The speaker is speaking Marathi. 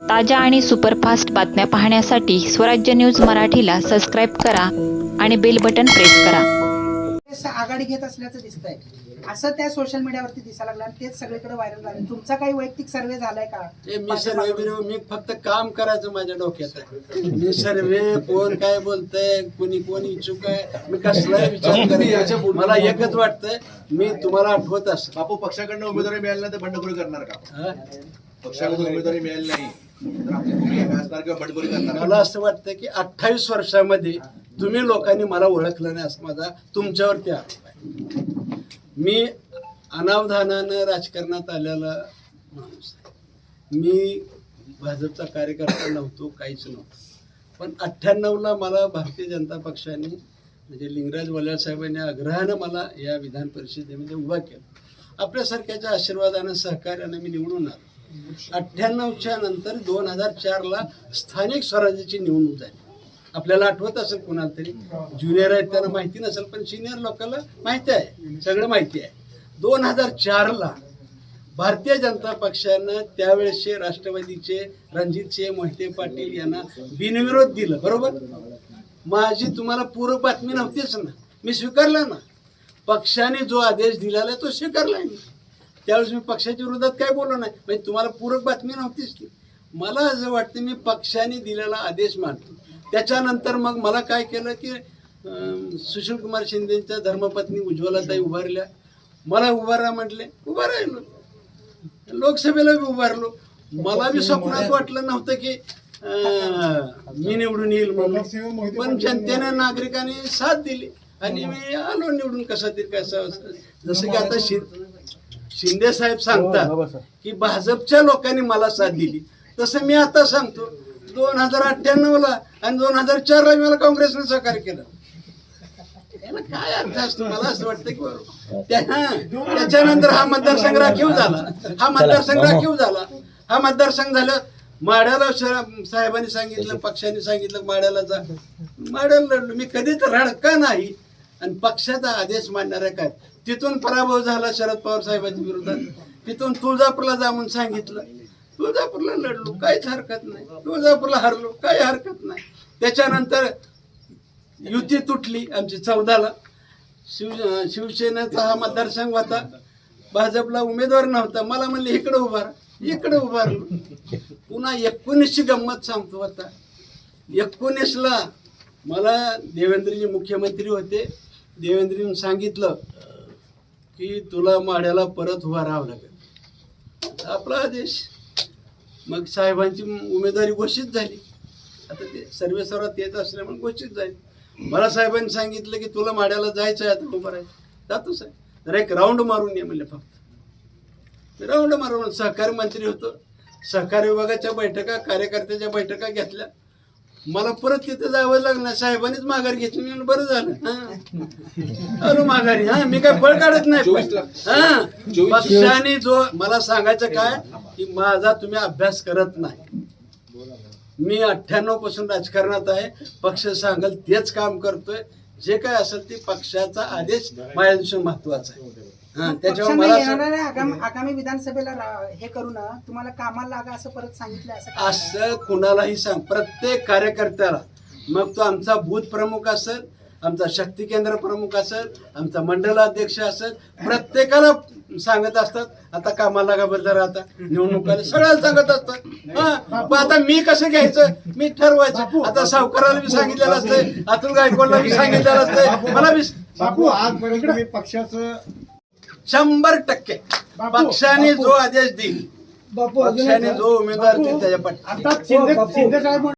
ताज्या आणि सुपरफास्ट बातम्या पाहण्यासाठी स्वराज्य न्यूज मराठीला सबस्क्राईब करा आणि बेल बटन प्रेस करा. आघाडी घेत असल्याचं दिसतंय. असं त्या सोशल मीडियावरती दिसायला लागलं आणि तेच सगळीकडे व्हायरल झालं. तुमचा काही वैयक्तिक सर्वे झालाय का? ते मी सर्वे बिर्वे मी फक्त काम करायचं माझ्या डोक्यात आहे. मी सर्वे कोण काय बोलतंय कोणी कोण इच्छुक आहे मी कसलाही विचार करत मला एकच वाटतंय मी तुम्हाला आठवत असं बापू पक्षाकडनं उमेदवारी मिळाली नाही तर बंडखोरी करणार का? पक्षाकडून उमेदवारी मिळाली नाही. मला असं वाटतं की अठ्ठावीस वर्षामध्ये तुम्ही लोकांनी मला ओळखलं नाही असं माझा तुमच्यावरती आरोप आहे. मी अनावधानानं राजकारणात आलेला माणूस आहे. मी भाजपचा कार्यकर्ता नव्हतो काहीच नव्हतं. पण अठ्ठ्याण्णवला मला भारतीय जनता पक्षाने म्हणजे लिंगराज वल्याळ साहेबांनी आग्रहानं मला या विधान परिषदेमध्ये उभा केलं. आपल्यासारख्याच्या आशीर्वादानं सहकार्यानं मी निवडून आलो. अठ्ठ्याण्णवच्या नंतर दोन हजार चारला स्थानिक स्वराज्याची निवडणूक झाली. आपल्याला आठवत असेल कोणाला तरी? ज्युनियर आहेत त्यांना माहिती नसेल पण सिनियर लोकांना माहिती आहे. सगळं माहिती आहे. दोन हजार चारला भारतीय जनता पक्षानं त्यावेळेसचे राष्ट्रवादीचे रणजितसिंह मोहिते पाटील यांना बिनविरोध दिलं बरोबर? माझी तुम्हाला पूर्व बातमी नव्हतीच ना. मी स्वीकारला ना. पक्षाने जो आदेश दिलेला तो स्वीकारला मी. त्यावेळेस मी पक्षाच्या विरोधात काय बोललो नाही. म्हणजे तुम्हाला पूरक बातमी नव्हतीच ती. मला असं वाटतं मी पक्षाने दिलेला आदेश मानतो. त्याच्यानंतर मग मला काय केलं की सुशील कुमार शिंदेच्या धर्मपत्नी उज्ज्वलाताई उभारल्या. मला उभारा म्हटले. उभा राहिलो लोकसभेला बी उभारलो. मला बी स्वप्नात वाटलं नव्हतं की मी निवडून येईल म्हणून. पण जनतेने नागरिकांनी साथ दिली. आणि मी आलो निवडून कसा तरी कसा जसं की आता शेत शिंदे साहेब सांगतात की भाजपच्या लोकांनी मला साथ दिली. तसं मी आता सांगतो दोन हजार अठ्ठ्याण्णव ला आणि दोन हजार चार ला मला काँग्रेसने सहकार्य केलं. याला काय अर्थ असतो? मला असं वाटतं की हा, त्याच्यानंतर हा मतदारसंघ राखीव झाला. हा मतदारसंघ राखीव झाला. हा मतदारसंघ झाला. माड्याला साहेबांनी सांगितलं पक्षाने सांगितलं माड्याला जा. माड्याला लढलो. मी कधीच रडका नाही. आणि पक्षाचा आदेश मानणाऱ्या काय? तिथून पराभव झाला शरद पवार साहेबांच्या विरोधात. तिथून तुळजापूरला जाऊन सांगितलं. तुळजापूरला लढलो काहीच हरकत नाही. तुळजापूरला हरलो काही हरकत नाही. त्याच्यानंतर युती तुटली आमची चौदाला. शिव शिवसेनेचा हा मतदारसंघ होता. भाजपला उमेदवार नव्हता. मला म्हणले इकडे उभार इकडे उभारलो पुन्हा एकोणीसची गंमत सांगतो आता. एकोणीसला मला देवेंद्रजी मुख्यमंत्री होते. देवेंद्रजीने सांगितलं की तुला माड्याला परत उभा राहावं लागेल. आपला आदेश मग साहेबांची उमेदवारी घोषित झाली. आता ते सर्वे सर्वात येत असल्यामुळे घोषित झाली. मला साहेबांनी सांगितलं की तुला माड्याला जायचं आहे आता उभं राहायचं. जातो साहेब. तर एक राऊंड मारून ये म्हणले फक्त. राऊंड मारून. सहकारी मंत्री होतो. सहकारी विभागाच्या बैठका कार्यकर्त्याच्या बैठका घेतल्या. मला परत तिथे जावं लागलं. साहेबांनीच माघार घेतली मी म्हणलं, बरं झालं हा. आलो माघारी हा मी काय फळ काढत नाही. हा पक्षाने जो मला सांगायचं काय की माझा तुम्ही अभ्यास करत नाही मी अठ्ठ्याण्णवपासून राजकारणात आहे पक्ष सांगेल तेच काम करतोय जे काय असेल ते पक्षाचा आदेश माझ्या महत्त्वाचा आहे. हा, त्याच्यावर पक्षाने मला असं- येणाऱ्या आगामी आगामी विधानसभेला रा- हे करू ना तुम्हाला कामाला लागा असं परत सांगितलं असं काय? असं कुणालाही सांग. प्रत्येक कार्यकर्त्याला. मग तो आमचा बूथ प्रमुख असेल आमचा शक्ती केंद्र प्रमुख असेल आमचा मंडल अध्यक्ष असेल प्रत्येकाला सांगत असतात आता कामाला का बदल आता निवडणुकाला सगळ्याला सांगत असतात. हा आता मी कसं घ्यायचं? मी ठरवायचं. आता सावकाराला बी सांगितलेलं असतंय अतुल गायकवाडला बी सांगितलेलं असतंय. मला बी बापू आजपर्यंत पक्षाचं शंभर टक्के. पक्षाने जो आदेश देईल बापू पक्षाने जो उमेदवार देईल त्याच्या पाठी